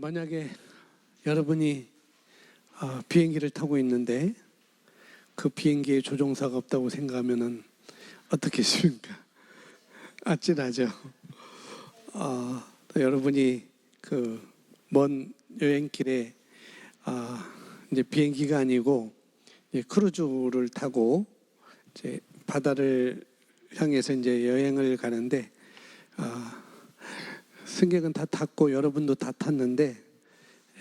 만약에 여러분이 아, 비행기를 타고 있는데 그 비행기에 조종사가 없다고 생각하면은 어떻겠습니까? 아찔하죠. 아, 또 여러분이 그 먼 여행길에 아, 이제 비행기가 아니고 이제 크루즈를 타고 이제 바다를 향해서 이제 여행을 가는데 아, 승객은 다 탔고 여러분도 다 탔는데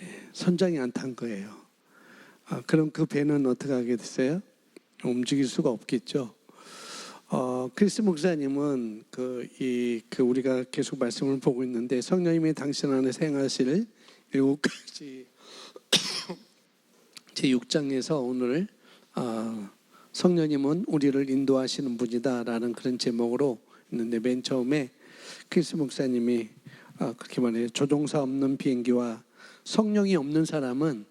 예, 선장이 안 탄 거예요. 아, 그럼 그 배는 어떻게 하게 됐어요? 움직일 수가 없겠죠. 어, 크리스 목사님은 그, 이, 그 우리가 계속 말씀을 보고 있는데 성령님이 당신 안에 생하실 일곱 가지 제 6장에서 오늘 아, 성령님은 우리를 인도하시는 분이다라는 그런 제목으로 있는데 맨 처음에 크리스 목사님이 아, 그렇게 말해요. 조종사 없는 비행기와 성령이 없는 사람은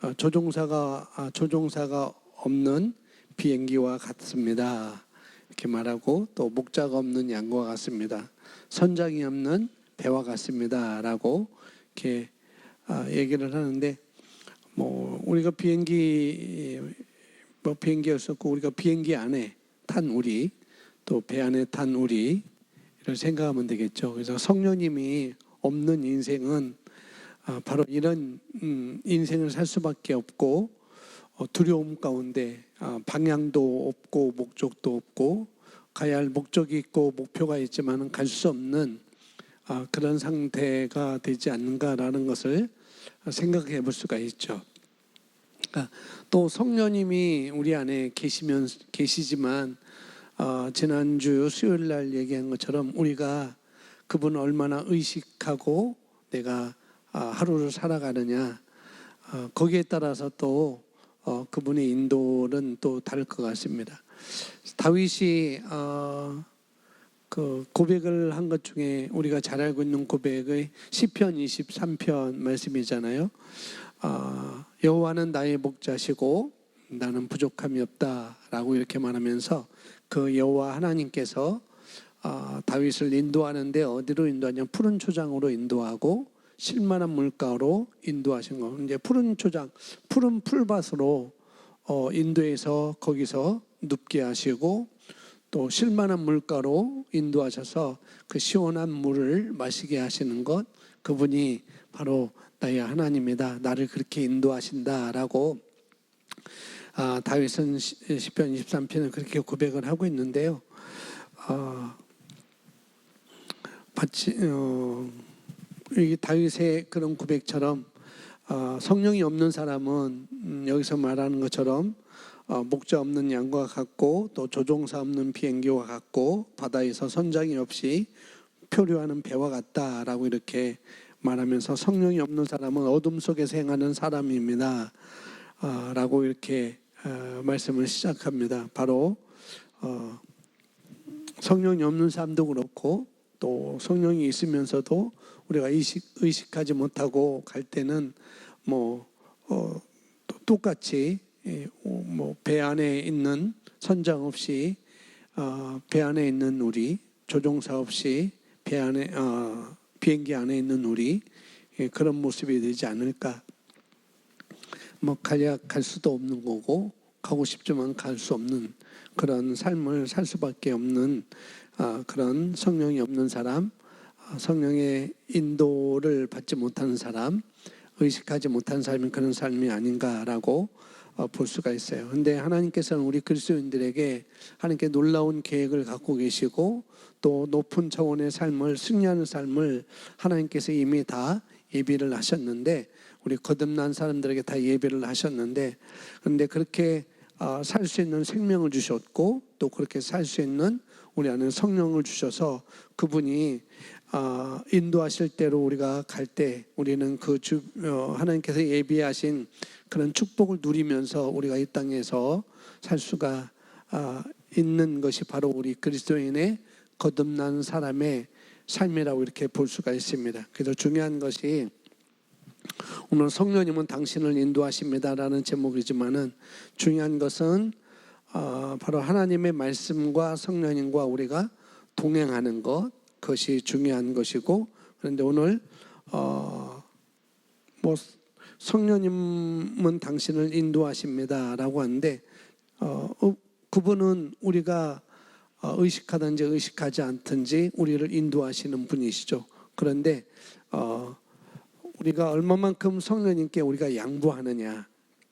아, 조종사가 아, 조종사가 없는 비행기와 같습니다. 이렇게 말하고 또 목자가 없는 양과 같습니다. 선장이 없는 배와 같습니다라고 이렇게 아, 얘기를 하는데 뭐 우리가 비행기 뭐 비행기였었고 우리가 비행기 안에 탄 우리 또 배 안에 탄 우리 생각하면 되겠죠. 그래서 성령님이 없는 인생은 아, 바로 이런 음, 인생을 살 수밖에 없고 어, 두려움 가운데 아, 방향도 없고 목적도 없고 가야 할 목적이 있고 목표가 있지만은 갈수 없는 아, 그런 상태가 되지 않는가라는 것을 생각해 볼 수가 있죠. 그러니까 또 성령님이 우리 안에 계시면 계시지만 어, 지난주 수요일 날 얘기한 것처럼 우리가 그분을 얼마나 의식하고 내가 아, 하루를 살아가느냐 어, 거기에 따라서 또 어, 그분의 인도는 또 다를 것 같습니다. 다윗이 어, 그 고백을 한 것 중에 우리가 잘 알고 있는 고백의 시편 23편 말씀이잖아요. 아, 여호와는 나의 목자시고 나는 부족함이 없다라고 이렇게 말하면서 그 여호와 하나님께서 아, 다윗을 인도하는데 어디로 인도하냐 푸른 초장으로 인도하고 실만한 물가로 인도하신 거. 이제 푸른 초장, 푸른 풀밭으로 어, 인도해서 거기서 눕게 하시고 또 실만한 물가로 인도하셔서 그 시원한 물을 마시게 하시는 것 그분이 바로 나의 하나님이다. 나를 그렇게 인도하신다라고 아, 다윗은 시편 23편을 그렇게 고백을 하고 있는데요. 어, 마치 어, 이 다윗의 그런 고백처럼 어, 성령이 없는 사람은 음, 여기서 말하는 것처럼 어, 목자 없는 양과 같고 또 조종사 없는 비행기와 같고 바다에서 선장이 없이 표류하는 배와 같다라고 이렇게 말하면서 성령이 없는 사람은 어둠 속에서 행하는 사람입니다. 아, 라고 이렇게 아, 말씀을 시작합니다. 바로 어, 성령이 없는 사람도 그렇고 또 성령이 있으면서도 우리가 의식, 의식하지 못하고 갈 때는 뭐 어, 똑같이 예, 뭐배 안에 있는 선장 없이 어, 배 안에 있는 우리 조종사 없이 배 안에 어, 비행기 안에 있는 우리 예, 그런 모습이 되지 않을까. 뭐 가야 갈 수도 없는 거고 가고 싶지만 갈 수 없는 그런 삶을 살 수밖에 없는 아, 그런 성령이 없는 사람, 아, 성령의 인도를 받지 못하는 사람, 의식하지 못한 삶이 그런 삶이 아닌가라고 어, 볼 수가 있어요. 근데 하나님께서는 우리 그리스도인들에게 하나님께 놀라운 계획을 갖고 계시고 또 높은 차원의 삶을 승리하는 삶을 하나님께서 이미 다 예비를 하셨는데 우리 거듭난 사람들에게 다 예배를 하셨는데 그런데 그렇게 어, 살수 있는 생명을 주셨고 또 그렇게 살 수 있는 우리 안에 성령을 주셔서 그분이 어, 인도하실 대로 우리가 갈 때 우리는 그 주, 어, 하나님께서 예비하신 그런 축복을 누리면서 우리가 이 땅에서 살 수가 있는 것이 바로 우리 그리스도인의 거듭난 사람의 삶이라고 이렇게 볼 수가 있습니다. 그래서 중요한 것이 오늘 성령님은 당신을 인도하십니다라는 제목이지만은 중요한 것은 어, 바로 하나님의 말씀과 성령님과 우리가 동행하는 것 그것이 중요한 것이고 그런데 오늘 어, 뭐 성령님은 당신을 인도하십니다라고 하는데 어, 어, 그분은 우리가 어, 의식하든지 의식하지 않든지 우리를 인도하시는 분이시죠. 그런데 어, 우리가 얼마만큼 성령님께 우리가 양보하느냐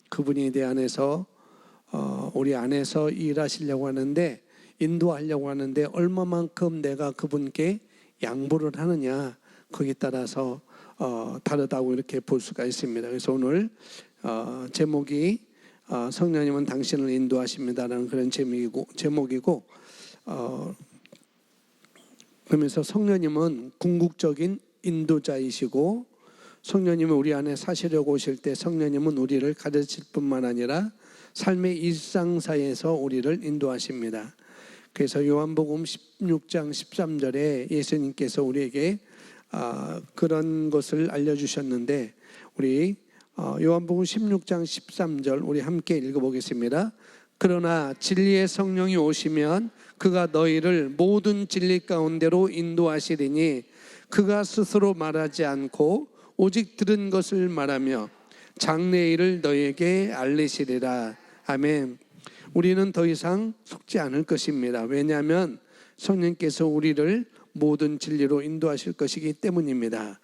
그분에 대한해서 어, 우리 안에서 일하시려고 하는데 인도하려고 하는데 얼마만큼 내가 그분께 양보를 하느냐 거기에 따라서 어, 다르다고 이렇게 볼 수가 있습니다. 그래서 오늘 어, 제목이 어, 성령님은 당신을 인도하십니다라는 그런 제목이고 제목이고 어, 그러면서 성령님은 궁극적인 인도자이시고 성령님은 우리 안에 사시려고 오실 때 성령님은 우리를 가르칠 뿐만 아니라 삶의 일상사에서 우리를 인도하십니다. 그래서 요한복음 16장 13절에 예수님께서 우리에게 아, 그런 것을 알려주셨는데 우리 어, 요한복음 16장 13절 우리 함께 읽어보겠습니다. 그러나 진리의 성령이 오시면 그가 너희를 모든 진리 가운데로 인도하시리니 그가 스스로 말하지 않고 오직 들은 것을 말하며 장래일을 너희에게 알리시리라. 아멘. 우리는 더 이상 속지 않을 것입니다. 왜냐하면 성령께서 우리를 모든 진리로 인도하실 것이기 때문입니다.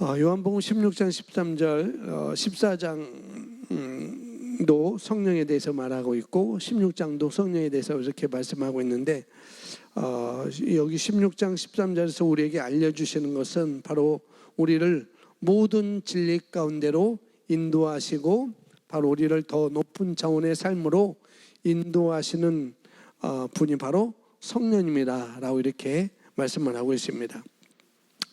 어, 요한복음 16장 13절, 어, 14장도 성령에 대해서 말하고 있고 16장도 성령에 대해서 이렇게 말씀하고 있는데 어, 여기 16장 13절에서 우리에게 알려주시는 것은 바로 우리를 모든 진리 가운데로 인도하시고 바로 우리를 더 높은 차원의 삶으로 인도하시는 어, 분이 바로 성령님이라라고 이렇게 말씀을 하고 있습니다.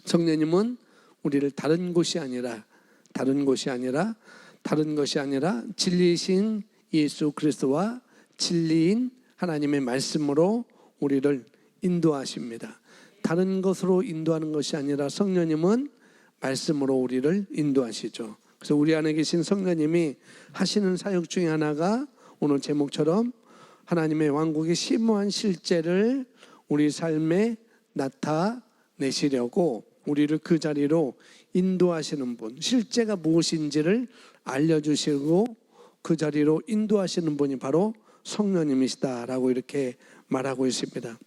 성령님은 우리를 다른 곳이 아니라 다른 곳이 아니라 다른 것이 아니라 진리이신 예수 그리스도와 진리인 하나님의 말씀으로 우리를 인도하십니다. 다른 것으로 인도하는 것이 아니라 성령님은 말씀으로 우리를 인도하시죠. 그래서 우리 안에 계신 성령님이 하시는 사역 중에 하나가 오늘 제목처럼 하나님의 왕국의 심오한 실제를 우리 삶에 나타내시려고 우리를 그 자리로 인도하시는 분, 실제가 무엇인지를 알려주시고 그 자리로 인도하시는 분이 바로 성령님이시다라고 이렇게 말하고 있습니다.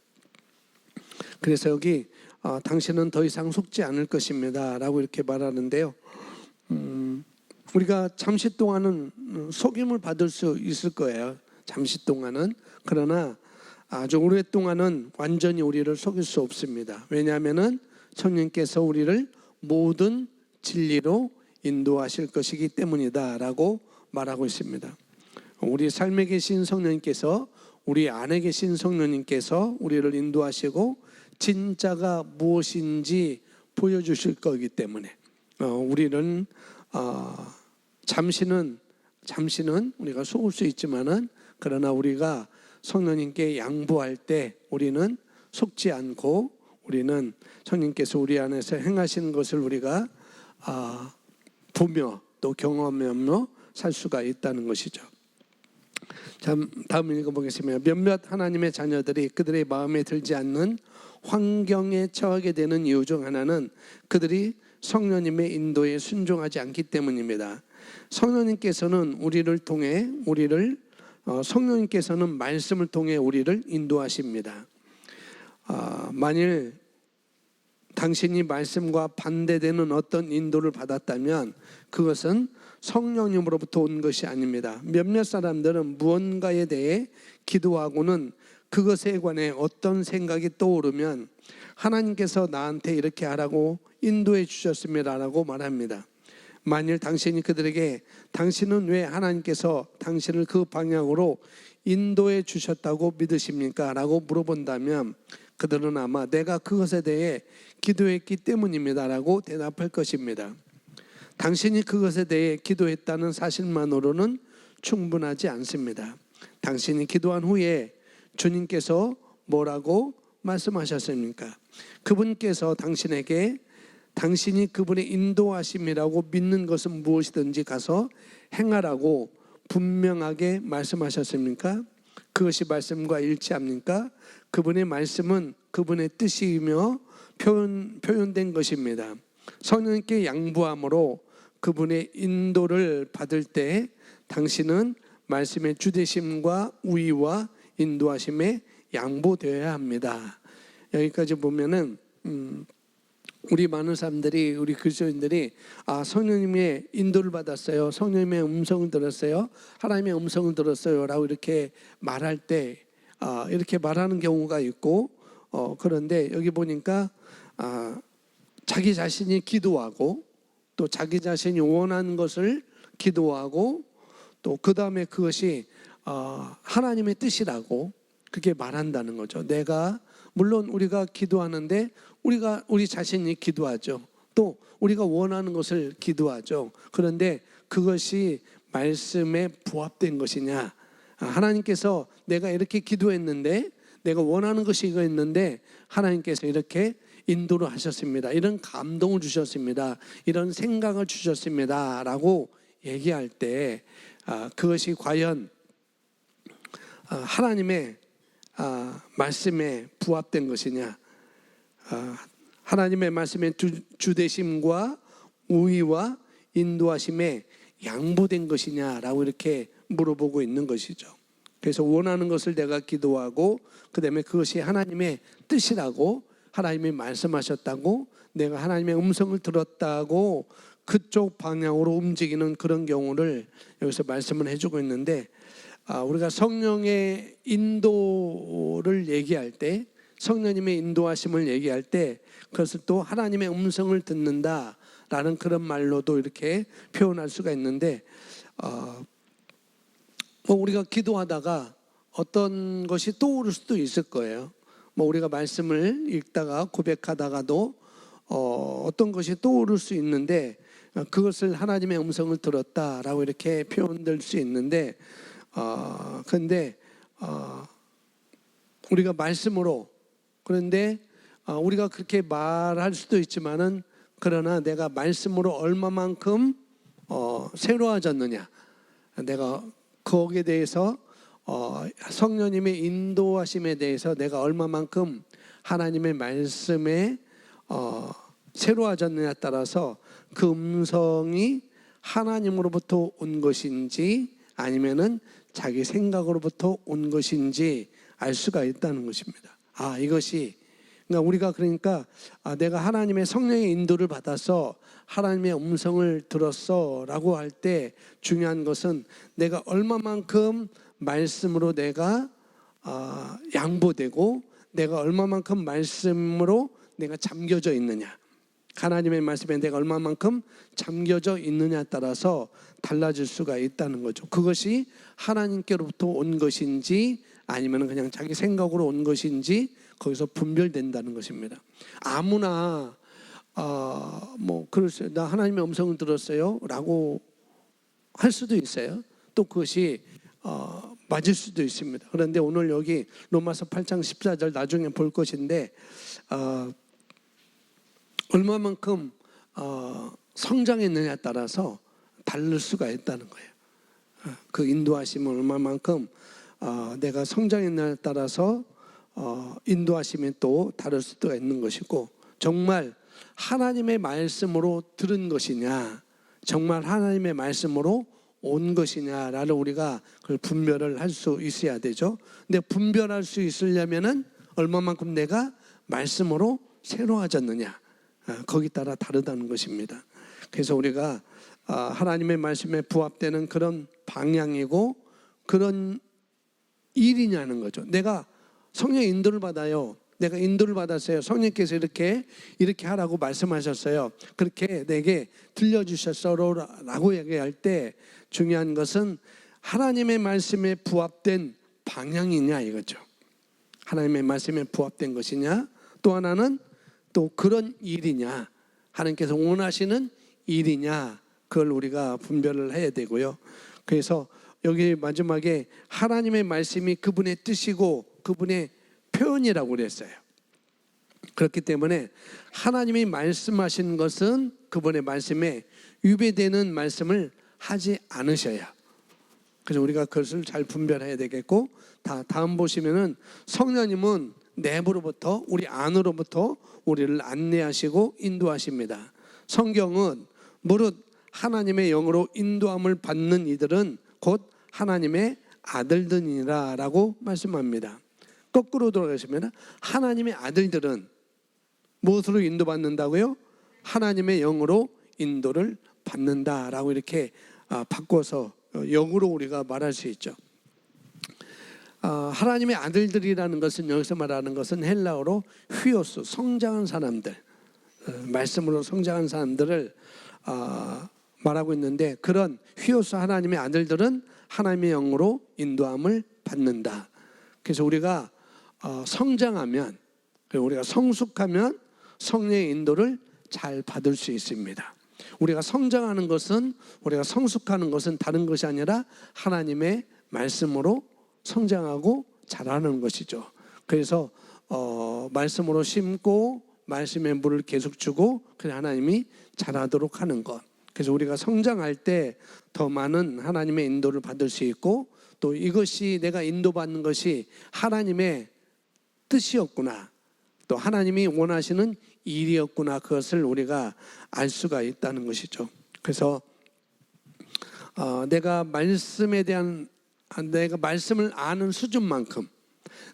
그래서 여기 어, 당신은 더 이상 속지 않을 것입니다라고 이렇게 말하는데요. 음, 우리가 잠시 동안은 속임을 받을 수 있을 거예요. 잠시 동안은 그러나 아주 오랫동안은 완전히 우리를 속일 수 없습니다. 왜냐하면은 성령께서 우리를 모든 진리로 인도하실 것이기 때문이다라고 말하고 있습니다. 우리 삶에 계신 성령님께서 우리 안에 계신 성령님께서 우리를 인도하시고 진짜가 무엇인지 보여주실 거기 때문에 어, 우리는 어, 잠시는 잠시는 우리가 속을 수 있지만은 그러나 우리가 성령님께 양보할 때 우리는 속지 않고 우리는 성령님께서 우리 안에서 행하시는 것을 우리가 아, 보며 또 경험하며 살 수가 있다는 것이죠. 자, 다음 읽어보겠습니다. 몇몇 하나님의 자녀들이 그들의 마음에 들지 않는 환경에 처하게 되는 이유 중 하나는 그들이 성령님의 인도에 순종하지 않기 때문입니다. 성령님께서는 우리를 통해 우리를 어, 성령님께서는 말씀을 통해 우리를 인도하십니다. 아, 만일 당신이 말씀과 반대되는 어떤 인도를 받았다면 그것은 성령님으로부터 온 것이 아닙니다. 몇몇 사람들은 무언가에 대해 기도하고는 그것에 관해 어떤 생각이 떠오르면 하나님께서 나한테 이렇게 하라고 인도해 주셨습니다라고 말합니다. 만일 당신이 그들에게 당신은 왜 하나님께서 당신을 그 방향으로 인도해 주셨다고 믿으십니까? 라고 물어본다면 그들은 아마 내가 그것에 대해 기도했기 때문입니다 라고 대답할 것입니다. 당신이 그것에 대해 기도했다는 사실만으로는 충분하지 않습니다. 당신이 기도한 후에 주님께서 뭐라고 말씀하셨습니까? 그분께서 당신에게 당신이 그분의 인도하심이라고 믿는 것은 무엇이든지 가서 행하라고 분명하게 말씀하셨습니까? 그것이 말씀과 일치합니까? 그분의 말씀은 그분의 뜻이며 표현, 표현된 것입니다. 성령님께 양보함으로 그분의 인도를 받을 때 당신은 말씀의 주대심과 우위와 인도하심에 양보되어야 합니다. 여기까지 보면은 음, 우리 많은 사람들이 우리 그리스도인들이 아 성령님의 인도를 받았어요. 성령님의 음성을 들었어요. 하나님의 음성을 들었어요라고 이렇게 말할 때 아, 이렇게 말하는 경우가 있고 어, 그런데 여기 보니까 아, 자기 자신이 기도하고 또 자기 자신이 원하는 것을 기도하고 또 그 다음에 그것이 어, 하나님의 뜻이라고 그게 말한다는 거죠. 내가 물론 우리가 기도하는데 우리가 우리 자신이 기도하죠. 또 우리가 원하는 것을 기도하죠. 그런데 그것이 말씀에 부합된 것이냐? 아, 하나님께서 내가 이렇게 기도했는데 내가 원하는 것이 이거였는데 하나님께서 이렇게 인도를 하셨습니다. 이런 감동을 주셨습니다. 이런 생각을 주셨습니다 라고 얘기할 때 아, 그것이 과연 아, 하나님의 아, 말씀에 부합된 것이냐? 아, 하나님의 말씀의 주, 주대심과 우위와 인도하심에 양보된 것이냐라고 이렇게 물어보고 있는 것이죠. 그래서 원하는 것을 내가 기도하고 그다음에 그것이 하나님의 뜻이라고 하나님이 말씀하셨다고 내가 하나님의 음성을 들었다고 그쪽 방향으로 움직이는 그런 경우를 여기서 말씀을 해주고 있는데 아, 우리가 성령의 인도를 얘기할 때 성령님의 인도하심을 얘기할 때 그것을 또 하나님의 음성을 듣는다라는 그런 말로도 이렇게 표현할 수가 있는데 어, 뭐 우리가 기도하다가 어떤 것이 떠오를 수도 있을 거예요. 뭐 우리가 말씀을 읽다가 고백하다가도 어, 어떤 것이 떠오를 수 있는데 어, 그것을 하나님의 음성을 들었다라고 이렇게 표현될 수 있는데 어, 근데 어, 우리가 말씀으로 그런데 어, 우리가 그렇게 말할 수도 있지만은 그러나 내가 말씀으로 얼마만큼 어, 새로워졌느냐 내가 거기에 대해서 어, 성령님의 인도하심에 대해서 내가 얼마만큼 하나님의 말씀에 어, 새로워졌느냐에 따라서 그 음성이 하나님으로부터 온 것인지 아니면은 자기 생각으로부터 온 것인지 알 수가 있다는 것입니다. 아 이것이 그러니까 우리가 그러니까 아, 내가 하나님의 성령의 인도를 받아서 하나님의 음성을 들었어라고 할 때 중요한 것은 내가 얼마만큼 말씀으로 내가 아, 양보되고 내가 얼마만큼 말씀으로 내가 잠겨져 있느냐. 하나님의 말씀에 내가 얼마만큼 잠겨져 있느냐에 따라서 달라질 수가 있다는 거죠. 그것이 하나님께로부터 온 것인지 아니면 그냥 자기 생각으로 온 것인지 거기서 분별된다는 것입니다. 아무나 어, 뭐 그럴어요. 나 하나님의 음성을 들었어요 라고 할 수도 있어요. 또 그것이 어, 맞을 수도 있습니다. 그런데 오늘 여기 로마서 8장 14절 나중에 볼 것인데 어, 얼마만큼 어, 성장했느냐에 따라서 다를 수가 있다는 거예요. 어, 그 인도하심은 얼마만큼 어, 내가 성장했느냐에 따라서 어, 인도하심이 또 다를 수도 있는 것이고 정말 하나님의 말씀으로 들은 것이냐 정말 하나님의 말씀으로 온 것이냐라를 우리가 그걸 분별을 할 수 있어야 되죠. 근데 분별할 수 있으려면은 얼마만큼 내가 말씀으로 새로워졌느냐 아, 거기 따라 다르다는 것입니다. 그래서 우리가 아, 하나님의 말씀에 부합되는 그런 방향이고 그런 일이냐는 거죠. 내가 성령 인도를 받아요. 내가 인도를 받았어요. 성령께서 이렇게 이렇게 하라고 말씀하셨어요. 그렇게 내게 들려주셨어라고 얘기할 때 중요한 것은 하나님의 말씀에 부합된 방향이냐 이거죠. 하나님의 말씀에 부합된 것이냐 또 하나는 또 그런 일이냐 하나님께서 원하시는 일이냐 그걸 우리가 분별을 해야 되고요. 그래서 여기 마지막에 하나님의 말씀이 그분의 뜻이고 그분의 표현이라고 그랬어요. 그렇기 때문에 하나님이 말씀하신 것은 그분의 말씀에 위배되는 말씀을 하지 않으셔야. 그래서 우리가 그것을 잘 분별해야 되겠고 다 다음 보시면은 성령님은 내부로부터 우리 안으로부터 우리를 안내하시고 인도하십니다. 성경은 무릇 하나님의 영으로 인도함을 받는 이들은 곧 하나님의 아들들이라라고 말씀합니다. 거꾸로 돌아가시면 하나님의 아들들은 무엇으로 인도받는다고요? 하나님의 영으로 인도를 받는다라고 이렇게 아, 바꿔서 영으로 우리가 말할 수 있죠. 아, 하나님의 아들들이라는 것은 여기서 말하는 것은 헬라어로 휘오스 성장한 사람들 어, 말씀으로 성장한 사람들을 아, 말하고 있는데 그런 휘오스 하나님의 아들들은 하나님의 영으로 인도함을 받는다. 그래서 우리가 어, 성장하면 그리고 우리가 성숙하면 성령의 인도를 잘 받을 수 있습니다. 우리가 성장하는 것은 우리가 성숙하는 것은 다른 것이 아니라 하나님의 말씀으로 성장하고 자라는 것이죠. 그래서 어, 말씀으로 심고 말씀의 물을 계속 주고 그 하나님이 자라도록 하는 것. 그래서 우리가 성장할 때 더 많은 하나님의 인도를 받을 수 있고 또 이것이 내가 인도받는 것이 하나님의 뜻이었구나. 또 하나님이 원하시는 일이었구나. 그것을 우리가 알 수가 있다는 것이죠. 그래서 어, 내가 말씀에 대한 아, 내가 말씀을 아는 수준만큼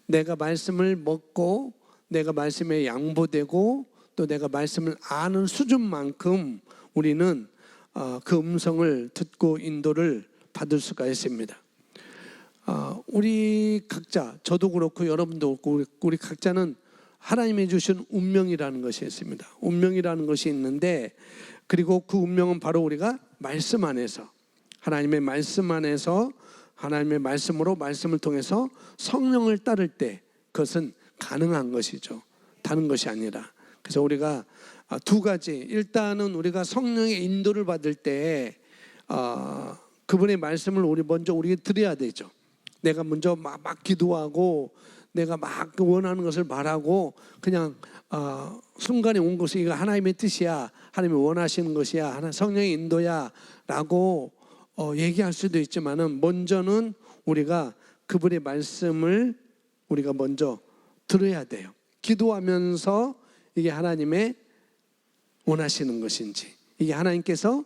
내가 말씀을 먹고 내가 말씀에 양보되고 또 내가 말씀을 아는 수준만큼 우리는 어, 그 음성을 듣고 인도를 받을 수가 있습니다. 어, 우리 각자 저도 그렇고 여러분도 그렇고 우리, 각자는 하나님이 주신 운명이라는 것이 있습니다. 운명이라는 것이 있는데 그리고 그 운명은 바로 우리가 말씀 안에서 하나님의 말씀 안에서 하나님의 말씀으로 말씀을 통해서 성령을 따를 때 그것은 가능한 것이죠. 다른 것이 아니라. 그래서 우리가 아, 두 가지. 일단은 우리가 성령의 인도를 받을 때 어, 그분의 말씀을 우리 먼저 우리가 드려야 되죠. 내가 먼저 막, 막 기도하고 내가 막 원하는 것을 말하고 그냥 어, 순간에 온 것이 이거 하나님의 뜻이야, 하나님이 원하시는 것이야, 하나 성령의 인도야라고 어, 얘기할 수도 있지만은 먼저는 우리가 그분의 말씀을 우리가 먼저 들어야 돼요. 기도하면서 이게 하나님의 원하시는 것인지, 이게 하나님께서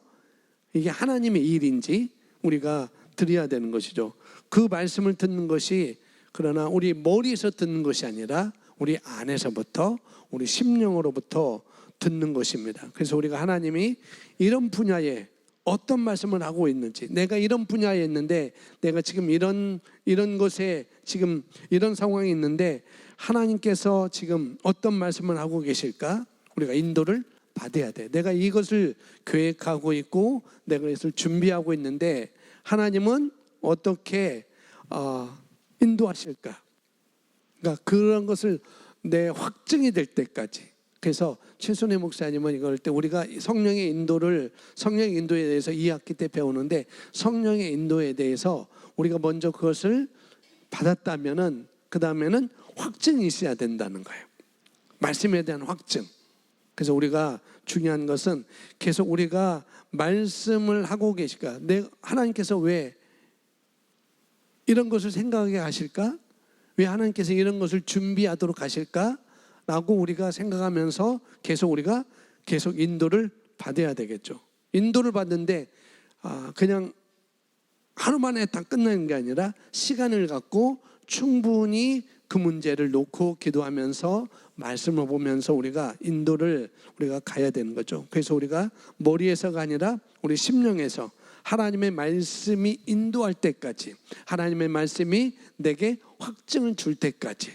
이게 하나님의 일인지 우리가 드려야 되는 것이죠. 그 말씀을 듣는 것이 그러나 우리 머리에서 듣는 것이 아니라 우리 안에서부터 우리 심령으로부터 듣는 것입니다. 그래서 우리가 하나님이 이런 분야에 어떤 말씀을 하고 있는지 내가 이런 분야에 있는데 내가 지금 이런 이런 것에 지금 이런 상황이 있는데 하나님께서 지금 어떤 말씀을 하고 계실까? 우리가 인도를 받아야 돼. 내가 이것을 계획하고 있고 내가 이것을 준비하고 있는데 하나님은 어떻게 어, 인도하실까? 그러니까 그런 것을 내 확증이 될 때까지. 그래서 최순혜 목사님은 이걸 때 우리가 성령의 인도를 성령의 인도에 대해서 2학기 때 배우는데 성령의 인도에 대해서 우리가 먼저 그것을 받았다면은 그 다음에는 확증이 있어야 된다는 거예요. 말씀에 대한 확증. 그래서 우리가 중요한 것은 계속 우리가 말씀을 하고 계실까? 내 하나님께서 왜 이런 것을 생각하게 하실까? 왜 하나님께서 이런 것을 준비하도록 하실까? 라고 우리가 생각하면서 계속 우리가 계속 인도를 받아야 되겠죠. 인도를 받는데 아, 그냥 하루 만에 다 끝나는 게 아니라 시간을 갖고 충분히 그 문제를 놓고 기도하면서 말씀을 보면서 우리가 인도를 우리가 가야 되는 거죠. 그래서 우리가 머리에서가 아니라 우리 심령에서 하나님의 말씀이 인도할 때까지 하나님의 말씀이 내게 확증을 줄 때까지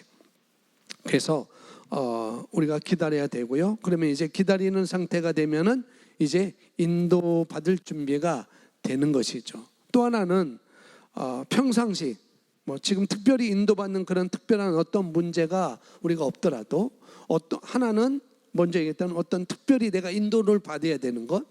그래서 어, 우리가 기다려야 되고요. 그러면 이제 기다리는 상태가 되면은 이제 인도 받을 준비가 되는 것이죠. 또 하나는 어, 평상시 뭐 지금 특별히 인도받는 그런 특별한 어떤 문제가 우리가 없더라도 어떤 하나는 먼저 얘기했던 어떤 특별히 내가 인도를 받아야 되는 것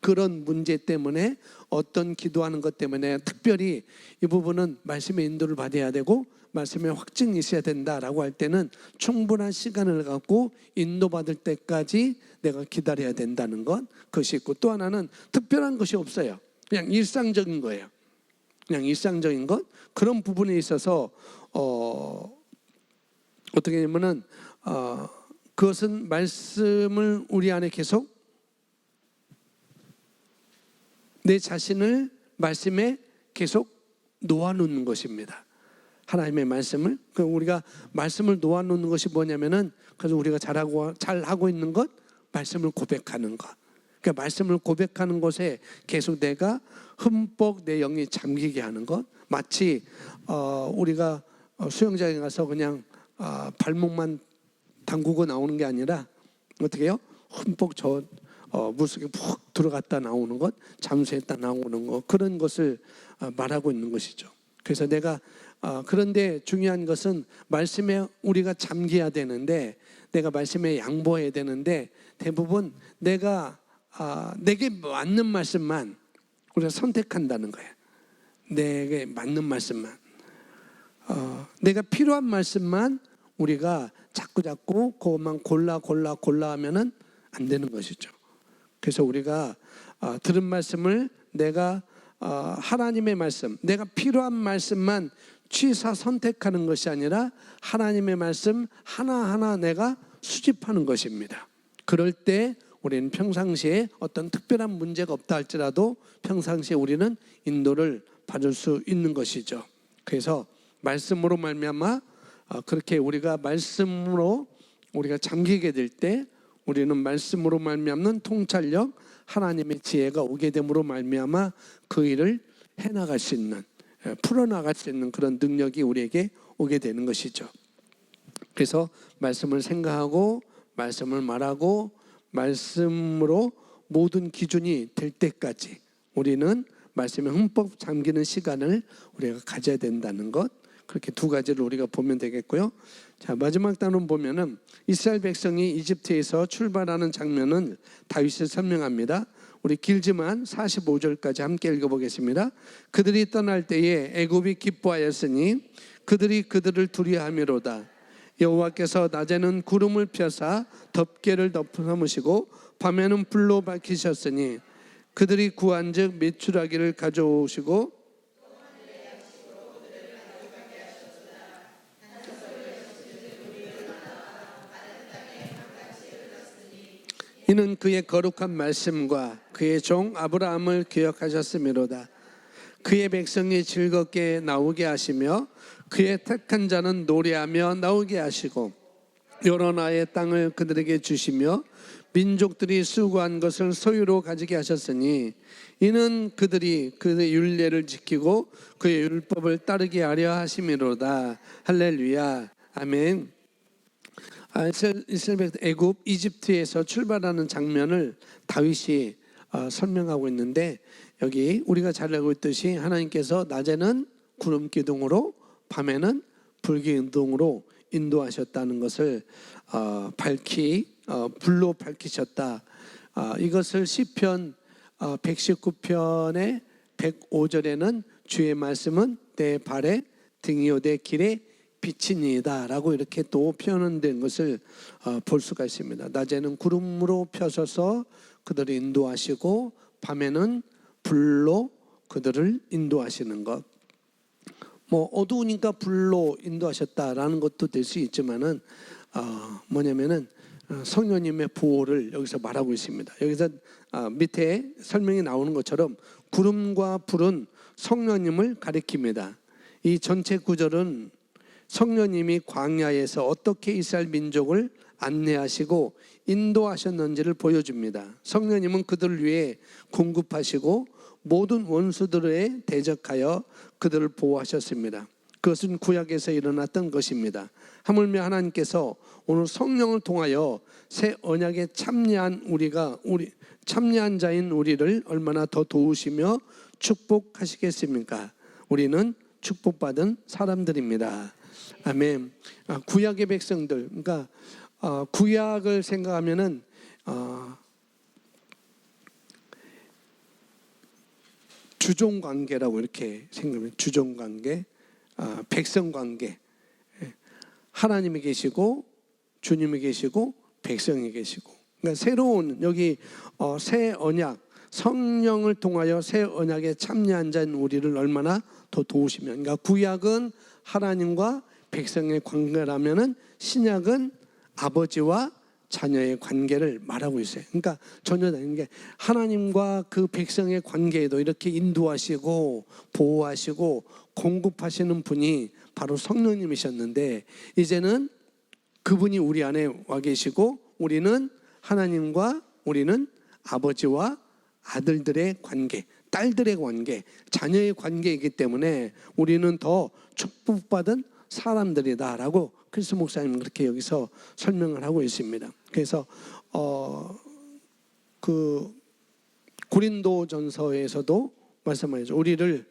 그런 문제 때문에 어떤 기도하는 것 때문에 특별히 이 부분은 말씀의 인도를 받아야 되고 말씀의 확증이 있어야 된다라고 할 때는 충분한 시간을 갖고 인도받을 때까지 내가 기다려야 된다는 것 그것이 있고 또 하나는 특별한 것이 없어요. 그냥 일상적인 거예요. 그냥 일상적인 것 그런 부분에 있어서 어 어떻게 되면은 어 그것은 말씀을 우리 안에 계속 내 자신을 말씀에 계속 놓아놓는 것입니다. 하나님의 말씀을 그 우리가 말씀을 놓아놓는 것이 뭐냐면은 그래서 우리가 잘하고 잘 하고 있는 것 말씀을 고백하는 것. 그러니까 말씀을 고백하는 것에 계속 내가 흠뻑 내 영이 잠기게 하는 것. 마치 어, 우리가 어, 수영장에 가서 그냥 어, 발목만 담그고 나오는 게 아니라 어떻게요? 흠뻑 저 어, 물속에 푹 들어갔다 나오는 것, 잠수했다 나오는 것 그런 것을 어, 말하고 있는 것이죠. 그래서 내가 어, 그런데 중요한 것은 말씀에 우리가 잠겨야 되는데 내가 말씀에 양보해야 되는데 대부분 내가 아, 내게 맞는 말씀만 우리가 선택한다는 거예요. 내게 맞는 말씀만. 어, 내가 필요한 말씀만 우리가 자꾸 자꾸 그것만 골라 골라 골라 하면은 안 되는 것이죠. 그래서 우리가 어, 들은 말씀을 내가 어, 하나님의 말씀, 내가 필요한 말씀만 취사 선택하는 것이 아니라 하나님의 말씀 하나하나 내가 수집하는 것입니다. 그럴 때 우리는 평상시에 어떤 특별한 문제가 없다 할지라도 평상시에 우리는 인도를 받을 수 있는 것이죠. 그래서 말씀으로 말미암아 어, 그렇게 우리가 말씀으로 우리가 잠기게 될 때 우리는 말씀으로 말미암는 통찰력 하나님의 지혜가 오게 됨으로 말미암아 그 일을 해 나갈 수 있는 예, 풀어 나갈 수 있는 그런 능력이 우리에게 오게 되는 것이죠. 그래서 말씀을 생각하고 말씀을 말하고 말씀으로 모든 기준이 될 때까지 우리는 말씀에 흠뻑 잠기는 시간을 우리가 가져야 된다는 것 그렇게 두 가지를 우리가 보면 되겠고요. 자 마지막 단원 보면은 이스라엘 백성이 이집트에서 출발하는 장면은 다윗이 설명합니다. 우리 길지만 45절까지 함께 읽어보겠습니다. 그들이 떠날 때에 애굽이 기뻐하였으니 그들이 그들을 두려함이로다. 여호와께서 낮에는 구름을 펴사 덮개를 덮으시고 밤에는 불로 밝히셨으니 그들이 구한즉 메추라기를 가져오시고 이는 그의 거룩한 말씀과 그의 종 아브라함을 기억하셨음이로다. 그의 백성이 즐겁게 나오게 하시며 그의 택한 자는 노래하며 나오게 하시고 나라의 땅을 그들에게 주시며 민족들이 수고한 것을 소유로 가지게 하셨으니 이는 그들이 그의 율례를 지키고 그의 율법을 따르게 하려 하심이로다. 할렐루야. 아멘. 아, 이스라엘 애굽 이집트에서 출발하는 장면을 다윗이 어, 설명하고 있는데 여기 우리가 잘 알고 있듯이 하나님께서 낮에는 구름 기둥으로 밤에는 불 기둥으로 인도하셨다는 것을 어, 밝히 어, 불로 밝히셨다. 어, 이것을 시편 어, 119편의 105절에는 주의 말씀은 내 발에 등이요 내 길에 빛이니다라고 이렇게 또 표현된 것을 어, 볼 수가 있습니다. 낮에는 구름으로 펴서서 그들을 인도하시고 밤에는 불로 그들을 인도하시는 것. 뭐 어두우니까 불로 인도하셨다라는 것도 될 수 있지만은 어, 뭐냐면은 어, 성령님의 보호를 여기서 말하고 있습니다. 여기서 어, 밑에 설명이 나오는 것처럼 구름과 불은 성령님을 가리킵니다. 이 전체 구절은 성령님이 광야에서 어떻게 이스라엘 민족을 안내하시고 인도하셨는지를 보여줍니다. 성령님은 그들을 위해 공급하시고 모든 원수들에 대적하여 그들을 보호하셨습니다. 그것은 구약에서 일어났던 것입니다. 하물며 하나님께서 오늘 성령을 통하여 새 언약에 참여한 우리가 우리 참여한 자인 우리를 얼마나 더 도우시며 축복하시겠습니까? 우리는 축복받은 사람들입니다. 아멘. 아, 구약의 백성들, 그러니까 어, 구약을 생각하면은 주종 관계라고 이렇게 생각하면 주종 관계, 어, 백성 관계. 예. 하나님이 계시고 주님이 계시고 백성이 계시고. 그러니까 새로운 여기 어, 새 언약 성령을 통하여 새 언약에 참여한 자인 우리를 얼마나 더 도우시면. 그러니까 구약은 하나님과 백성의 관계라면은 신약은 아버지와 자녀의 관계를 말하고 있어요. 그러니까 전혀 다른 게 하나님과 그 백성의 관계에도 이렇게 인도하시고 보호하시고 공급하시는 분이 바로 성령님이셨는데 이제는 그분이 우리 안에 와 계시고 우리는 하나님과 우리는 아버지와 아들들의 관계, 딸들의 관계, 자녀의 관계이기 때문에 우리는 더 축복받은 사람들이다라고 크리스 목사님 그렇게 여기서 설명을 하고 있습니다. 그래서 어 그 고린도전서에서도 말씀하죠. 우리를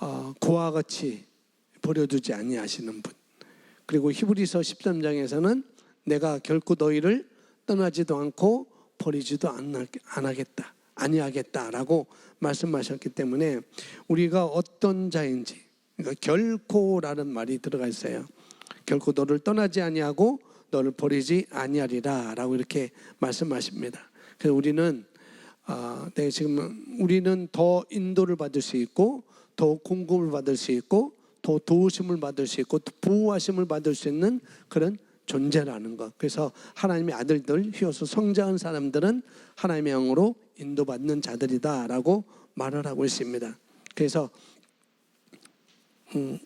어, 고와 같이 버려두지 아니하시는 분. 그리고 히브리서 13장에서는 내가 결코 너희를 떠나지도 않고 버리지도 안 하겠다. 아니하겠다라고 말씀하셨기 때문에 우리가 어떤 자인지 그러니까 결코라는 말이 들어가 있어요. 결코 너를 떠나지 아니하고 너를 버리지 아니하리라라고 이렇게 말씀하십니다. 그래서 우리는 아, 네, 지금 우리는 더 인도를 받을 수 있고 더 공급을 받을 수 있고 더 도우심을 받을 수 있고 또 보호하심을 받을 수 있는 그런 존재라는 것. 그래서 하나님의 아들들, 휘어서 성장한 사람들은 하나님의 영으로 인도받는 자들이다라고 말을 하고 있습니다. 그래서 음,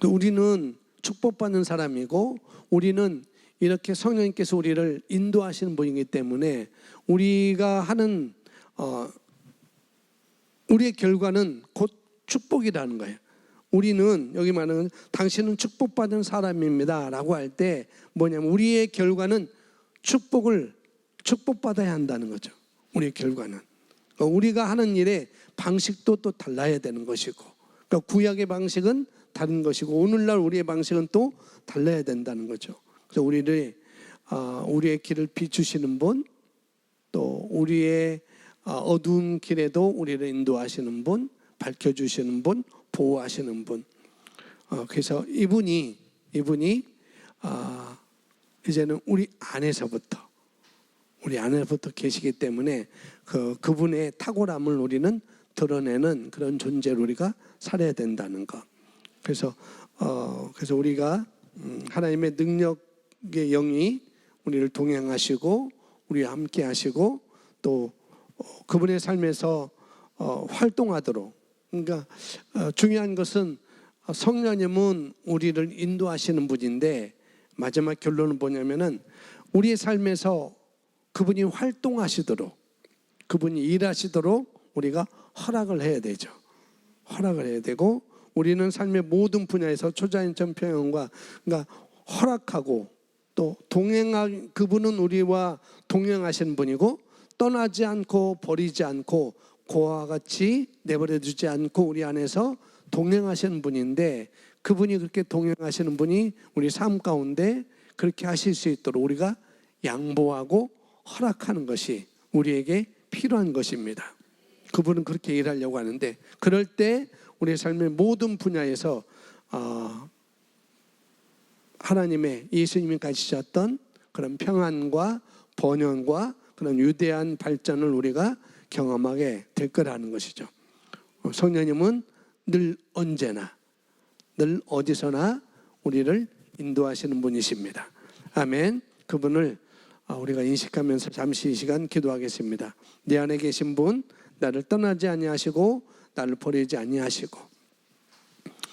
또 우리는 축복받는 사람이고 우리는 이렇게 성령님께서 우리를 인도하시는 분이기 때문에 우리가 하는 어, 우리의 결과는 곧 축복이라는 거예요. 우리는 여기 말하는 당신은 축복받은 사람입니다라고 할 때 뭐냐면 우리의 결과는 축복을 축복받아야 한다는 거죠. 우리의 결과는 어, 우리가 하는 일의 방식도 또 달라야 되는 것이고 그러니까 구약의 방식은 다른 것이고 오늘날 우리의 방식은 또 달라야 된다는 거죠. 그래서 우리를 아, 우리의 길을 비추시는 분, 또 우리의 아, 어두운 길에도 우리를 인도하시는 분, 밝혀주시는 분, 보호하시는 분. 어, 그래서 이분이 이분이 아, 이제는 우리 안에서부터 우리 안에부터 계시기 때문에 그 그분의 탁월함을 우리는 드러내는 그런 존재로 우리가 살아야 된다는 것. 그래서 어 그래서 우리가 음, 하나님의 능력 의 영이 우리를 동행하시고 우리와 함께 하시고 또 어, 그분의 삶에서 어, 활동하도록 그러니까 어, 중요한 것은 성령님은 우리를 인도하시는 분인데 마지막 결론은 뭐냐면은 우리의 삶에서 그분이 활동하시도록 그분이 일하시도록 우리가 허락을 해야 되죠. 허락을 해야 되고 우리는 삶의 모든 분야에서 초자연 전평형과 그러니까 허락하고 또 동행한 그분은 우리와 동행하시는 분이고 떠나지 않고 버리지 않고 고와 같이 내버려 두지 않고 우리 안에서 동행하시는 분인데 그분이 그렇게 동행하시는 분이 우리 삶 가운데 그렇게 하실 수 있도록 우리가 양보하고 허락하는 것이 우리에게 필요한 것입니다. 그분은 그렇게 일하려고 하는데 그럴 때 우리의 삶의 모든 분야에서 어, 하나님의 예수님이 가지셨던 그런 평안과 번영과 그런 유대한 발전을 우리가 경험하게 될 거라는 것이죠. 어, 성령님은 늘 언제나 늘 어디서나 우리를 인도하시는 분이십니다. 아멘. 그분을 어, 우리가 인식하면서 잠시 이 시간 기도하겠습니다. 내 안에 계신 분 나를 떠나지 아니하시고 나를 버리지 아니하시고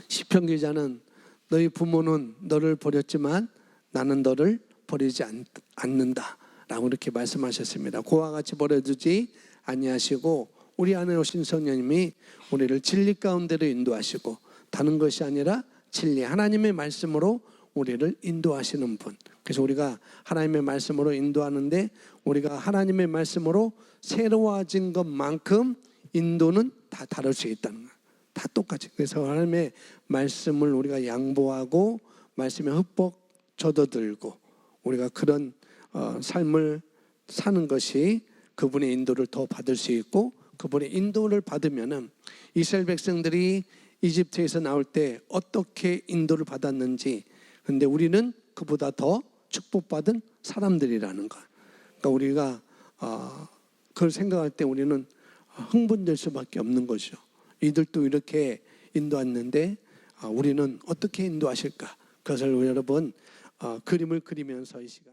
시편 기자는 너희 부모는 너를 버렸지만 나는 너를 버리지 않, 않는다 라고 이렇게 말씀하셨습니다. 고와 같이 버려두지 아니하시고 우리 안에 오신 성령님이 우리를 진리 가운데로 인도하시고 다른 것이 아니라 진리 하나님의 말씀으로 우리를 인도하시는 분. 그래서 우리가 하나님의 말씀으로 인도하는데 우리가 하나님의 말씀으로 새로워진 것만큼 인도는 다 다를 수 있다는 거예요. 다 똑같이. 그래서 하나님의 말씀을 우리가 양보하고 말씀에 흠뻑 젖어들고 우리가 그런 어, 삶을 사는 것이 그분의 인도를 더 받을 수 있고 그분의 인도를 받으면은 이스라엘 백성들이 이집트에서 나올 때 어떻게 인도를 받았는지 근데 우리는 그보다 더 축복받은 사람들이라는 것. 그러니까 우리가 어, 그걸 생각할 때 우리는 흥분될 수밖에 없는 것이죠. 이들도 이렇게 인도했는데 어, 우리는 어떻게 인도하실까? 그것을 여러분 어, 그림을 그리면서 이 시간.